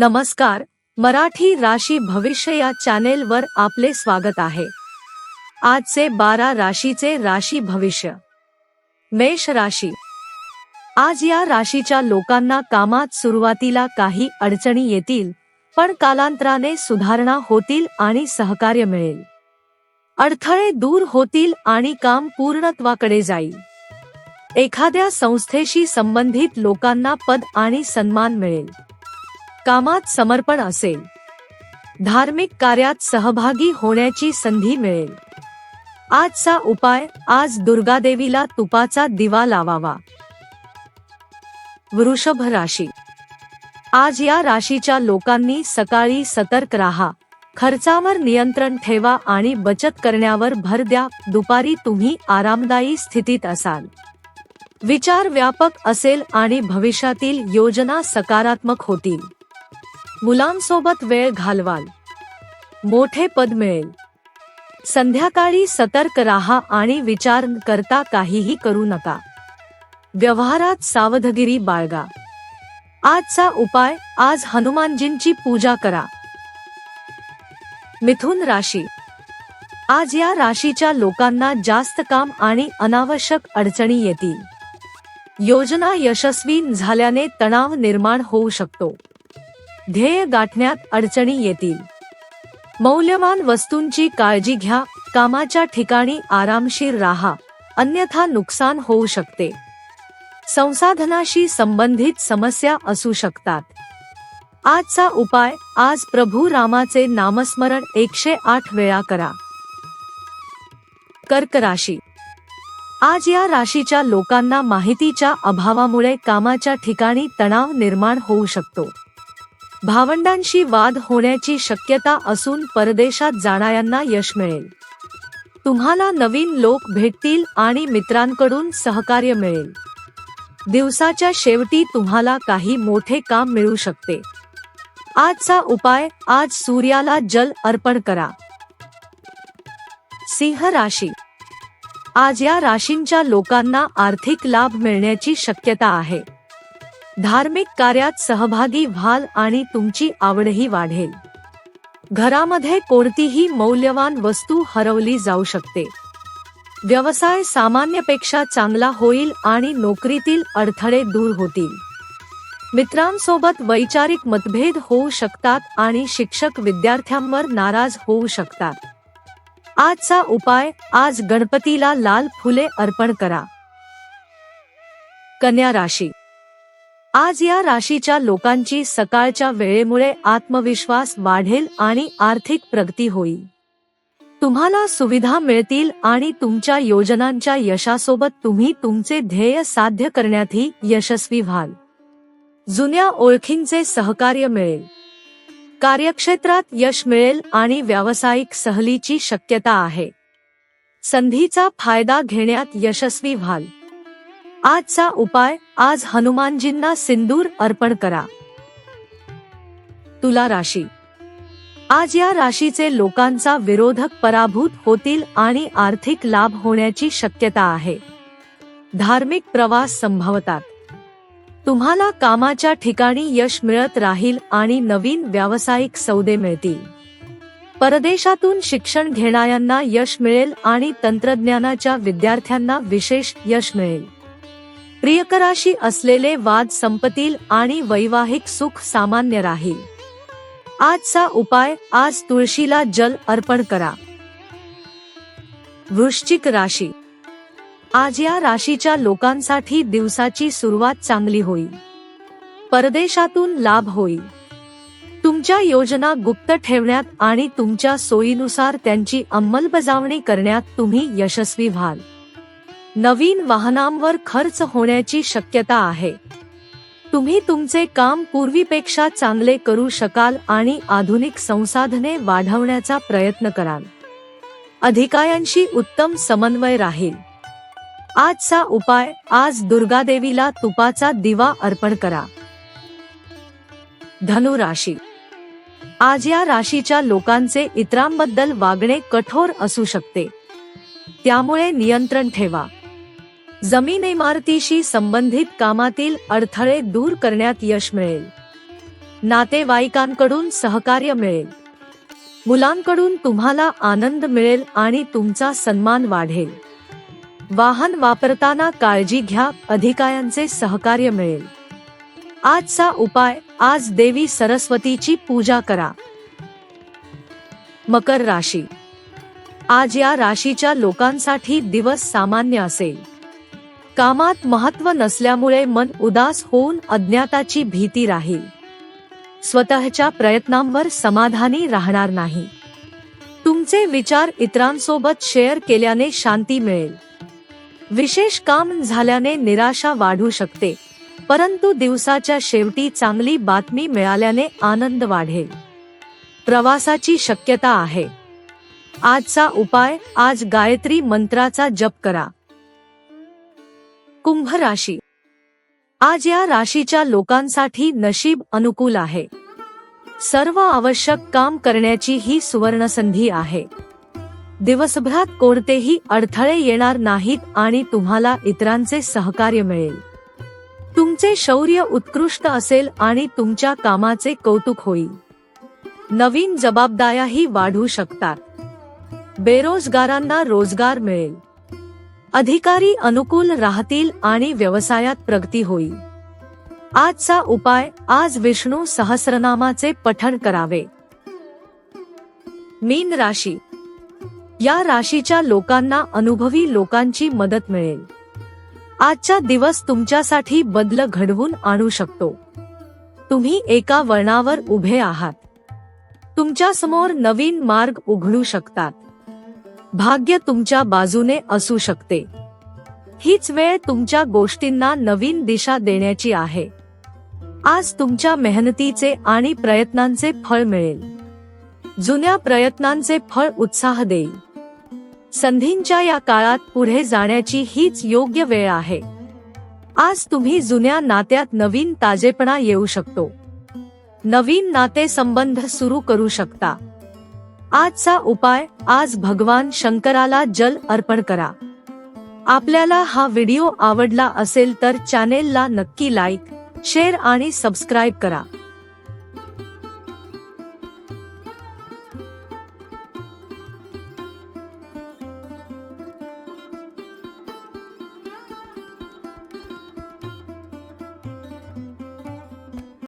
नमस्कार मराठी राशी भविष्य या चॅनेलवर आपले स्वागत आहे. आजचे बारा राशीचे राशी भविष्य. मेष राशी. आज या राशीच्या लोकांना कामात सुरुवातीला काही अडचणी येतील पण कालांतराने सुधारणा होतील आणि सहकार्य मिळेल. अडथळे दूर होतील आणि काम पूर्णत्वाकडे जाईल. एखाद्या संस्थेशी संबंधित लोकांना पद आणि सन्मान मिळेल. कामात समर्पण असेल. धार्मिक कार्यात सहभागी होण्याची संधी मिळेल. आजचा उपाय आज दुर्गादेवीला तुपाचा दिवा लावावा. वृषभ राशी. आज या राशीच्या लोकांनी सकाळी सतर्क राहा. खर्चावर नियंत्रण ठेवा आणि बचत करण्यावर भर द्या. दुपारी तुम्ही आरामदायी स्थितीत असाल. विचार व्यापक असेल आणि भविष्यातील योजना सकारात्मक होतील. मुलांसोबत वेळ घालवाल. मोठे पद मिळेल. संध्याकाळी सतर्क राहा आणि विचार करता काहीही करू नका. व्यवहारात सावधगिरी बाळगा. आजचा उपाय आज हनुमानजींची पूजा करा. मिथुन राशी. आज या राशीच्या लोकांना जास्त काम आणि अनावश्यक अडचणी येतील. योजना यशस्वी झाल्याने तणाव निर्माण होऊ शकतो. ध्येय गाठण्यात अडचणी येतील. मौल्यवान वस्तूंची काळजी घ्या कामाच्या ठिकाणी आरामशीर राहा अन्यथा नुकसान होऊ शकते. संसाधनाशी संबंधित समस्या असू शकतात. आजचा उपाय आज प्रभू रामाचे नामस्मरण एकशे आठ वेळा करा. कर्क राशी. आज या राशीच्या लोकांना माहितीच्या अभावामुळे कामाच्या ठिकाणी तणाव निर्माण होऊ शकतो. भावंडांशी वाद होण्याची शक्यता असून परदेशात जाणाऱ्यांना यश मिळेल. तुम्हाला नवीन लोक भेटतील आणि मित्रांकडून सहकार्य मिळेल. दिवसाच्या शेवटी तुम्हाला काही मोठे काम मिळू शकते. आजचा उपाय आज सूर्याला जल अर्पण करा. सिंह राशी. आज या राशींच्या लोकांना आर्थिक लाभ मिळण्याची शक्यता आहे. धार्मिक कार्यात सहभागी व्हाल आणि तुमची आवडही वाढेल. घरामध्ये कोणतीही मौल्यवान वस्तू हरवली जाऊ शकते. व्यवसाय सामान्यपेक्षा चांगला होईल आणि नोकरीतील अडथळे दूर होतील. मित्रांसोबत वैचारिक मतभेद होऊ शकतात आणि शिक्षक विद्यार्थ्यांवर नाराज होऊ शकतात. आजचा उपाय आज गणपतीला लाल फुले अर्पण करा. कन्या राशी आज या राशीच्या लोकांची सकाळच्या वेळेमुळे आत्मविश्वास वाढेल आणि आर्थिक प्रगती होईल. तुम्हाला सुविधा मिळतील आणि तुमच्या योजनांच्या यशासोबत तुम्ही तुमचे ध्येय साध्य करण्यातही यशस्वी व्हाल. जुन्या ओळखींचे सहकार्य मिळेल. कार्यक्षेत्रात यश मिळेल आणि व्यावसायिक सहलीची शक्यता आहे. संधीचा फायदा घेण्यात यशस्वी व्हाल. आजचा उपाय आज हनुमानजींना सिंदूर अर्पण करा. तुला राशी. आज या राशीचे लोकांचा विरोधक पराभूत होतील आणि आर्थिक लाभ होण्याची शक्यता आहे. धार्मिक प्रवास संभवतात. तुम्हाला कामाच्या ठिकाणी यश मिळत राहील आणि नवीन व्यावसायिक सौदे मिळतील. परदेशातून शिक्षण घेणाऱ्यांना यश मिळेल आणि तंत्रज्ञानाच्या विद्यार्थ्यांना विशेष यश मिळेल. प्रियकराशी असलेले वाद संपतील आणि वैवाहिक सुख सामान्य राहील. आजचा उपाय आज तुळशीला जल अर्पण करा. वृश्चिक राशी. आज या राशीच्या लोकांसाठी दिवसाची सुरुवात चांगली होईल. परदेशातून लाभ होईल. तुमच्या योजना गुप्त ठेवण्यात आणि तुमच्या सोयीनुसार त्यांची अंमलबजावणी करण्यात तुम्ही यशस्वी व्हाल. नवीन वाहनांवर खर्च होण्याची शक्यता आहे. तुम्ही तुमचे काम पूर्वीपेक्षा चांगले करू शकाल आणि आधुनिक संसाधने वाढवण्याचा प्रयत्न कराल. अधिकाऱ्यांशी उत्तम समन्वय राहील. आजचा उपाय आज दुर्गादेवीला तुपाचा दिवा अर्पण करा. धनु राशी. आज या राशीच्या लोकांचे इतरांबद्दल वागणे कठोर असू शकते. त्यामुळे नियंत्रण ठेवा. जमीन इमारतीशी संबंधित कामातील अडथळे दूर करण्यात यश मिळेल. नातेवाईकांकडून सहकार्य मिळेल. मुलांकडून तुम्हाला आनंद मिळेल आणि तुमचा सन्मान वाढेल. वाहन वापरताना काळजी घ्या अधिकाऱ्यांचे सहकार्य मिळेल. आजचा उपाय आज देवी सरस्वतीची पूजा करा. मकर राशी. आज या राशीच्या लोकांसाठी दिवस सामान्य असेल. कामात महत्त्व नसल्यामुळे मन उदास होऊन अज्ञाताची भीती राहील. स्वतःच्या प्रयत्नांवर समाधानी राहणार नाही. तुमचे विचार इतरांसोबत शेअर केल्याने शांती मिळेल. विशेष काम झाल्याने निराशा वाढू शकते परंतु दिवसाच्या शेवटी चांगली बातमी मिळाल्याने आनंद वाढेल. प्रवासाची शक्यता आहे. आजचा उपाय आज गायत्री मंत्राचा जप करा. कुंभ राशी. आज या राशीच्या लोकांसाठी नशीब अनुकूल आहे. सर्व आवश्यक काम करण्याची ही सुवर्णसंधी आहे. दिवसभरात कोणतेही अडथळे येणार नाहीत आणि तुम्हाला इतरांचे सहकार्य मिळेल. तुमचे शौर्य उत्कृष्ट असेल आणि तुमच्या कामाचे कौतुक होईल. नवीन जबाबदाऱ्याही वाढू शकतात. बेरोजगारांना रोजगार मिळेल. अधिकारी अनुकूल राहतील आणि व्यवसायात प्रगती होईल. आजचा उपाय आज विष्णू सहस्रनामाचे पठण करावे. मीन राशी. या राशीच्या लोकांना अनुभवी लोकांची मदत मिळेल. आजचा दिवस तुमच्यासाठी बदल घडवून आणू शकतो. तुम्ही एका वळणावर उभे आहात. तुमच्यासमोर नवीन मार्ग उघडू शकतात. भाग्य तुमच्या बाजूने असू शकते. हीच वेळ तुमच्या गोष्टींना नवीन दिशा देण्याची आहे. आज तुमच्या मेहनतीचे आणि प्रयत्नांचे फळ मिळेल. जुन्या प्रयत्नांचे फळ उत्साह देईल. संधींच्या या काळात पुढे जाण्याची हीच योग्य वेळ आहे. आज तुम्ही जुन्या नात्यात नवीन ताजेपणा येऊ शकतो. नवीन नातेसंबंध सुरू करू शकता. आजचा उपाय आज भगवान शंकराला जल अर्पण करा. आपल्याला हा व्हिडिओ आवडला असेल तर चॅनेलला नक्की लाईक शेअर आणि सबस्क्राईब करा.